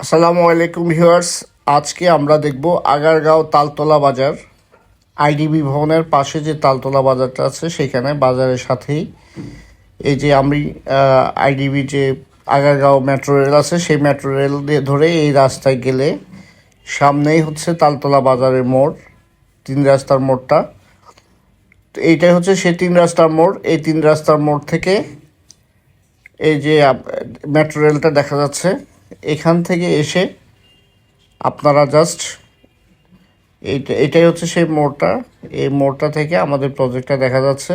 আসসালামু আলাইকুম ভিউয়ার্স। আজকে আমরা দেখব আগারগাঁও তালতলা বাজার। আইডিবি ভবনের পাশে যে তালতলা বাজারটা আছে, সেখানে বাজারের সাথেই এই যে আমি আইডিবি যে আগারগাঁও মেট্রো রেল আছে, সেই মেট্রো রেল ধরে এই রাস্তায় গেলে সামনেই হচ্ছে তালতলা বাজারের মোড়, তিন রাস্তার মোড়টা। এইটাই হচ্ছে সেই তিন রাস্তার মোড়। এই তিন রাস্তার মোড় থেকে এই যে মেট্রো রেলটা দেখা যাচ্ছে। এখান থেকে এসে আপনারা জাস্ট এইটা, এটাই হচ্ছে সেই মোড়টা। এই মোড়টা থেকে আমাদের প্রজেক্টটা দেখা যাচ্ছে।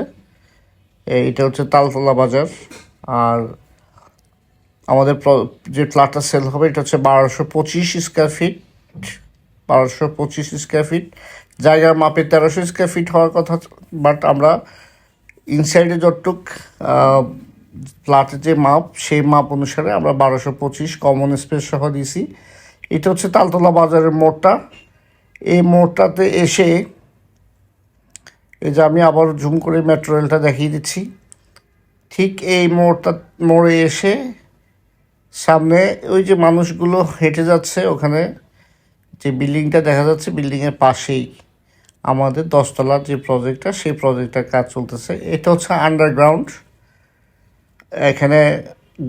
এইটা হচ্ছে তালতলা বাজার। আর আমাদের যে ফ্ল্যাটটা সেল হবে, এটা হচ্ছে বারোশো পঁচিশ স্কোয়ার ফিট বারোশো পঁচিশ স্কোয়ার ফিট জায়গার মাপে তেরোশো স্কোয়ার ফিট হওয়ার কথা বাট আমরা ইনসাইডে যতটুক ফ্ল্যাটের যে মাপ, সেই মাপ অনুসারে আমরা বারোশো পঁচিশ কমন স্পেস সহ দিয়েছি। এটা হচ্ছে তালতলা বাজারের মোড়টা। এই মোড়টাতে এসে এই যে আমি আবার জুম করে মেট্রো রেলটা দেখিয়ে দিচ্ছি। ঠিক এই মোড়টা, মোড়ে এসে সামনে ওই যে মানুষগুলো হেঁটে যাচ্ছে, ওখানে যে বিল্ডিংটা দেখা যাচ্ছে, বিল্ডিংয়ের পাশেই আমাদের দশতলার যে প্রজেক্টটা সেই প্রজেক্টটার কাজ চলতেছে। এটা হচ্ছে আন্ডারগ্রাউন্ড এখানে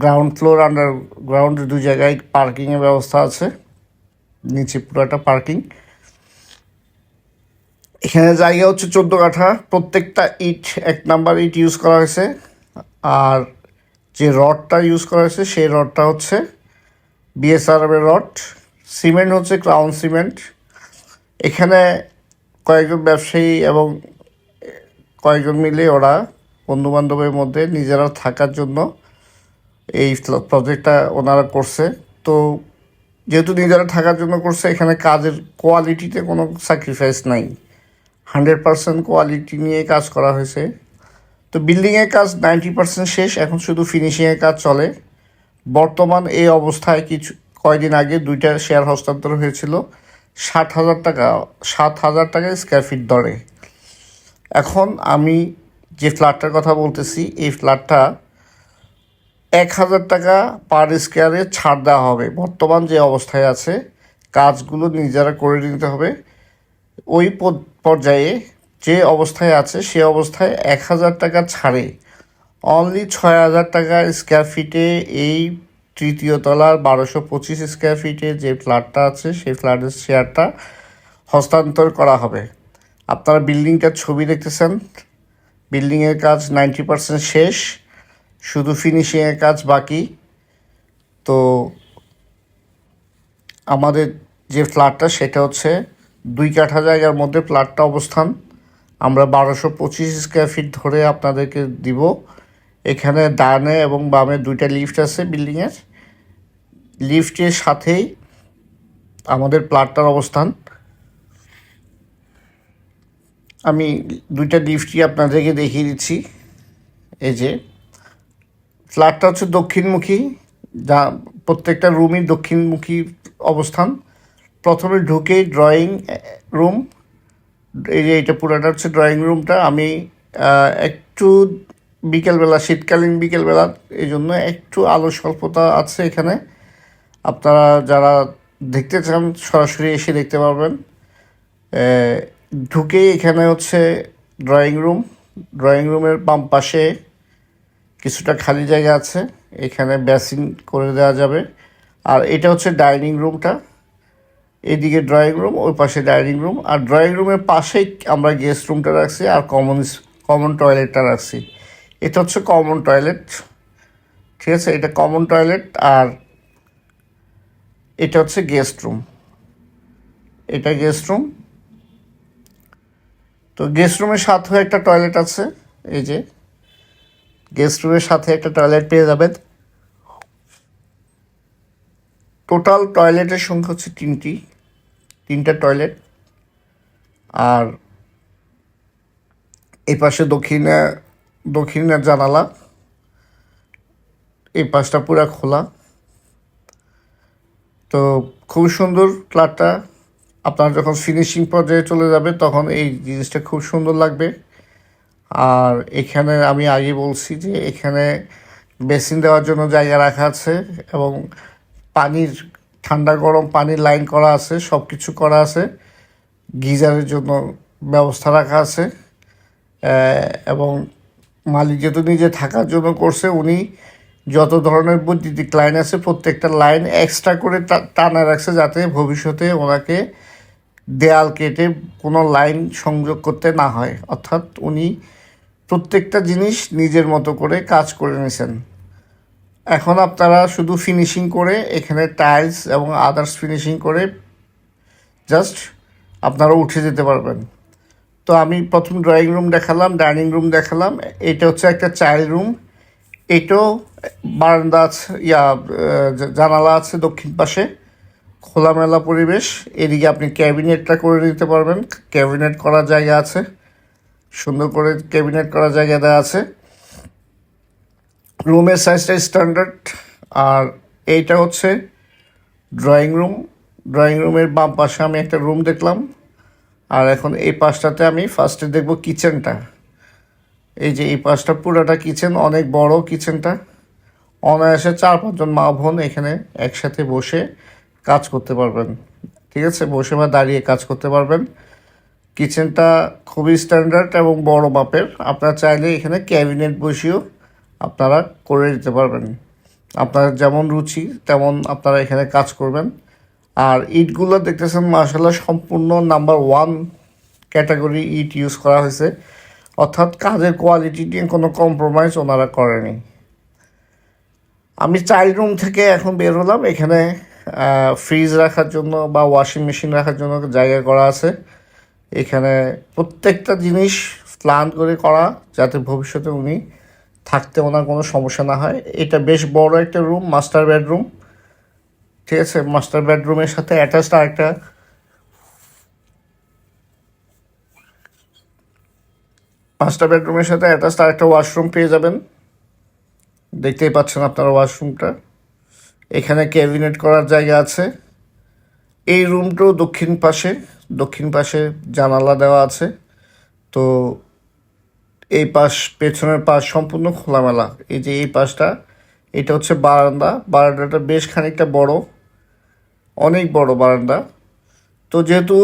গ্রাউন্ড ফ্লোর আন্ডারগ্রাউন্ড দু জায়গায় পার্কিংয়ের ব্যবস্থা আছে। নিচে পুরোটা পার্কিং এখানে জায়গা হচ্ছে চোদ্দ কাঠা। প্রত্যেকটা ইট, এক নাম্বার ইট ইউজ করা হয়েছে। আর যে রডটা ইউজ করা হয়েছে, সেই রডটা হচ্ছে বিএসআরএমের রড। সিমেন্ট হচ্ছে ক্রাউন সিমেন্ট এখানে কয়েকজন ব্যবসায়ী এবং কয়েকজন মিলে ওরা বন্ধু বান্ধবের মধ্যে নিজেরা থাকার জন্য এই প্রজেক্টটা ওনারা করছে। তো যেহেতু নিজেরা থাকার জন্য করছে, এখানে কাজের কোয়ালিটিতে কোনো স্যাক্রিফাইস নাই। হান্ড্রেড পার্সেন্ট কোয়ালিটি নিয়ে কাজ করা হয়েছে। তো বিল্ডিংয়ের কাজ নাইনটি পার্সেন্ট শেষ, এখন শুধু ফিনিশিংয়ের কাজ চলে। বর্তমান এই অবস্থায় কিছু, কয়দিন আগে দুইটা শেয়ার হস্তান্তর হয়েছিল। ষাট হাজার টাকা, সাত হাজার টাকা স্কোয়ার ফিট দরে। এখন আমি যে ফ্ল্যাটটার কথা বলতেছি, এই ফ্ল্যাটটা এক হাজার টাকা পার স্কোয়ারে ছাড় দেওয়া হবে। বর্তমান যে অবস্থায় আছে, কাজগুলো নিজেরা করে নিতে হবে। ওই পর্যায়ে যে অবস্থায় আছে, সে অবস্থায় এক হাজার টাকা ছাড়ে। অনলি ছয় হাজার টাকা স্কোয়ার ফিটে এই তৃতীয় তলার বারোশো পঁচিশ স্কোয়ার ফিটে যে ফ্ল্যাটটা আছে, সেই ফ্ল্যাটের শেয়ারটা হস্তান্তর করা হবে। আপনারা বিল্ডিংটার ছবি দেখতেছেন? বিল্ডিংয়ের কাজ নাইনটি পার্সেন্ট শেষ, শুধু ফিনিশিংয়ের কাজ বাকি। তো আমাদের যে ফ্ল্যাটটা, সেটা হচ্ছে দুই কাঠা জায়গার মধ্যে ফ্ল্যাটটা অবস্থান। আমরা বারোশো পঁচিশ স্কোয়ার ফিট ধরে আপনাদেরকে দিব। এখানে ডানে এবং বামে দুইটা লিফট আছে বিল্ডিংয়ের। লিফটের সাথেই আমাদের প্লাটটার অবস্থান। আমি দুইটা লিফটই আপনাদেরকে দেখিয়ে দিচ্ছি। এই যে, ফ্ল্যাটটা হচ্ছে দক্ষিণমুখী, যা প্রত্যেকটা রুমই দক্ষিণমুখী অবস্থান। প্রথমে ঢুকেই ড্রয়িং রুম এই যে এটা পুরাটা হচ্ছে ড্রয়িং রুমটা আমি একটু বিকেলবেলা, শীতকালীন বিকেলবেলা, এই জন্য একটু আলো স্বল্পতা আছে এখানে। আপনারা যারা দেখতে চান, সরাসরি এসে দেখতে পারবেন। ঢুকেই এখানে হচ্ছে ড্রয়িং রুম ড্রয়িং রুমের বাম পাশে কিছুটা খালি জায়গা আছে, এখানে বেসিন করে দেওয়া যাবে। আর এটা হচ্ছে ডাইনিং রুমটা এদিকে ড্রয়িং রুম ওই পাশে ডাইনিং রুম আর ড্রয়িং রুমের পাশেই আমরা গেস্ট রুমটা রাখছি আর কমন কমন টয়লেটটা রাখছি। এটা হচ্ছে কমন টয়লেট ঠিক আছে? এটা কমন টয়লেট আর এটা হচ্ছে গেস্ট রুম এটা গেস্ট রুম তো গেস্ট রুমের সাথেও একটা টয়লেট আছে, এই যে। গেস্ট রুমের সাথে একটা টয়লেট পেয়ে যাবেন। টোটাল টয়লেটের সংখ্যা হচ্ছে তিনটি, তিনটা টয়লেট আর এই পাশে দক্ষিণে, দক্ষিণের জানালা। এই পাশটা পুরা খোলা। তো খুব সুন্দর ফ্ল্যাটটা আপনার যখন ফিনিশিং পর্যায়ে চলে যাবে, তখন এই জিনিসটা খুব সুন্দর লাগবে। আর এখানে আমি আগে বলছি যে, এখানে বেসিন দেওয়ার জন্য জায়গা রাখা আছে এবং পানির, ঠান্ডা গরম পানির লাইন করা আছে সব কিছু করা আছে। গিজারের জন্য ব্যবস্থা রাখা আছে। এবং মালিক যেহেতু নিজে থাকার জন্য করছে, উনি যত ধরনের বৈদ্যুতিক লাইন আছে, প্রত্যেকটা লাইন এক্সট্রা করে টানা রাখছে যাতে ভবিষ্যতে ওনাকে দেয়াল কেটে কোনো লাইন সংযোগ করতে না হয়। অর্থাৎ উনি প্রত্যেকটা জিনিস নিজের মতো করে কাজ করে নিয়েছেন এখন আপনারা শুধু ফিনিশিং করে এখানে টাইলস এবং আদার্স ফিনিশিং করে জাস্ট আপনারা উঠে যেতে পারবেন। তো আমি প্রথম ড্রয়িং রুম দেখালাম ডাইনিং রুম দেখালাম। এটা হচ্ছে একটা চাইল্ড রুম এটাও বারান্দা আছে, ইয়া জানালা আছে দক্ষিণ পাশে। খোলামেলা পরিবেশ। এদিকে আপনি ক্যাবিনেটটা করে নিতে পারবেন। ক্যাবিনেট করার জায়গা আছে। সুন্দর করে ক্যাবিনেট করার জায়গা দেওয়া আছে। রুমের সাইজটা স্ট্যান্ডার্ড আর এইটা হচ্ছে ড্রয়িং রুম ড্রয়িং রুমের বাম পাশে আমি একটা রুম দেখলাম। আর এখন এই পাশটাতে আমি ফার্স্টে দেখব কিচেনটা এই যে এই পাশটা পুরোটা কিচেন অনেক বড় কিচেনটা অনায়াসে চার পাঁচজন মা বোন এখানে একসাথে বসে কাজ করতে পারবেন। ঠিক আছে? বসে বা দাঁড়িয়ে কাজ করতে পারবেন। কিচেনটা খুবই স্ট্যান্ডার্ড এবং বড় মাপের। আপনারা চাইলে এখানে ক্যাবিনেট বসিয়েও আপনারা করে দিতে পারবেন। আপনার যেমন রুচি, তেমন আপনারা এখানে কাজ করবেন। আর ইটগুলো দেখতেছেন মার্শাল্লাহ সম্পূর্ণ নাম্বার ওয়ান ক্যাটাগরি ইট ইউজ করা হয়েছে। অর্থাৎ কাজের কোয়ালিটি নিয়ে কোনো কম্প্রোমাইজ ওনারা করেনি। আমি চাইল্ড রুম থেকে এখন বের হলাম। এখানে ফ্রিজ রাখার জন্য বা ওয়াশিং মেশিন রাখার জন্য জায়গা করা আছে। এখানে প্রত্যেকটা জিনিস প্ল্যান করে করা যাতে ভবিষ্যতে উনি থাকতে ওনার কোনো সমস্যা না হয়। এটা বেশ বড় একটা রুম মাস্টার বেডরুম ঠিক আছে? মাস্টার বেডরুমের সাথে অ্যাটাচড আরেকটা মাস্টার বেডরুমের সাথে অ্যাটাচড আরেকটা ওয়াশরুম পেয়ে যাবেন। দেখতেই পাচ্ছেন আপনারা ওয়াশরুমটা এখানে ক্যাবিনেট করার জায়গা আছে। এই রুমটাও দক্ষিণ পাশে দক্ষিণ পাশে জানালা দেওয়া আছে। তো এই পাশ, পেছনের পাশ সম্পূর্ণ খোলামেলা। এই যে এই পাশটা, এটা হচ্ছে বারান্দা। বারান্দাটা বেশ খানিকটা বড়। অনেক বড় বারান্দা। তো যেহেতু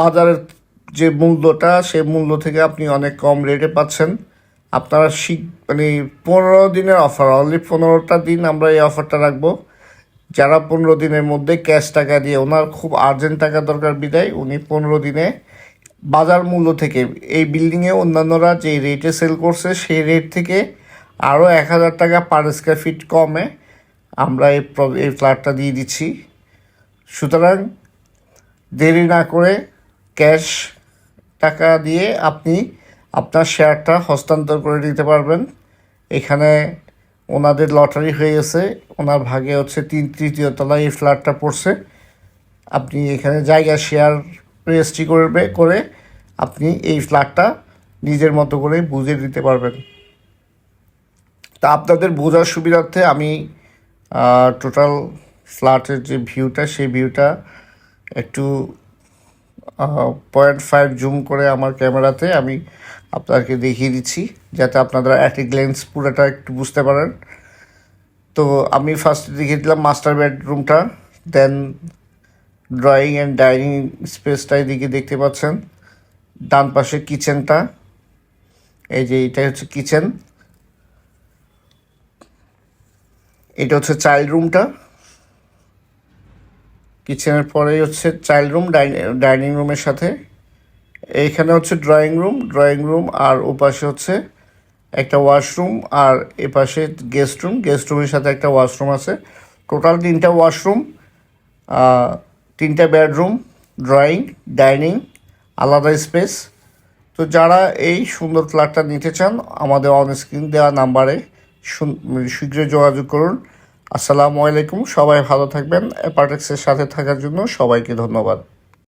বাজারের যে মূল্যটা সেই মূল্য থেকে আপনি অনেক কম রেটে পাচ্ছেন। আপনারা শিখ মানে পনেরো দিনের অফার, অনলি পনেরোটা দিন আমরা এই অফারটা রাখব। যারা পনেরো দিনের মধ্যে ক্যাশ টাকা দিয়ে, ওনার খুব আর্জেন্ট টাকা দরকার বিদায়, উনি পনেরো দিনে বাজার মূল্য থেকে, এই বিল্ডিংয়ে অন্যান্যরা যে রেটে সেল করছে, সেই রেট থেকে আরও এক হাজার টাকা পার স্কোয়ার ফিট কমে আমরা এই এই ফ্ল্যাটটা দিয়ে দিচ্ছি। সুতরাং দেরি না করে ক্যাশ টাকা দিয়ে আপনি আপনার শেয়ারটা হস্তান্তর করে দিতে পারবেন। এখানে ওনাদের লটারি হয়ে গেছে। ওনার ভাগে হচ্ছে তিন তৃতীয় তলায় এই ফ্ল্যাটটা পড়ছে। আপনি এখানে জায়গা শেয়ার রেজিস্ট্রি করবে, করে আপনি এই ফ্ল্যাটটা নিজের মতো করে বুঝে দিতে পারবেন। তা আপনাদের বোঝার সুবিধার্থে আমি টোটাল ফ্ল্যাটের যে ভিউটা সেই ভিউটা একটু পয়েন্ট ফাইভ জুম করে আমার ক্যামেরাতে আমি আপনাদেরকে দেখিয়ে দিচ্ছি, যাতে আপনারা অ্যাট এ গ্লেন্স পুরোটা একটু বুঝতে পারেন। তো আমি ফার্স্টে দেখিয়ে দিলাম মাস্টার বেডরুমটা দেন ড্রয়িং অ্যান্ড ডাইনিং স্পেসটা এদিকে দেখতে পাচ্ছেন। ডান পাশে কিচেনটা এই যে এটাই হচ্ছে কিচেন এটা হচ্ছে চাইল্ড রুমটা কিচেনের পরেই হচ্ছে চাইল্ড রুম ডাইনিং রুমের সাথে। এইখানে হচ্ছে ড্রয়িং রুম ড্রয়িং রুম আর ওপাশে হচ্ছে একটা ওয়াশরুম আর এপাশে গেস্ট রুম গেস্ট রুমের সাথে একটা ওয়াশরুম আছে। টোটাল তিনটা ওয়াশরুম তিনটা বেডরুম ড্রয়িং ডাইনিং আলাদা স্পেস তো যারা এই সুন্দর ফ্ল্যাটটা নিতে চান, আমাদের অন স্ক্রিন দেওয়া নাম্বারে শীঘ্রই যোগাযোগ করুন। আসসালামু আলাইকুম, সবাই ভালো থাকবেন। অ্যাপার্টেক্সের সাথে থাকার জন্য সবাইকে ধন্যবাদ।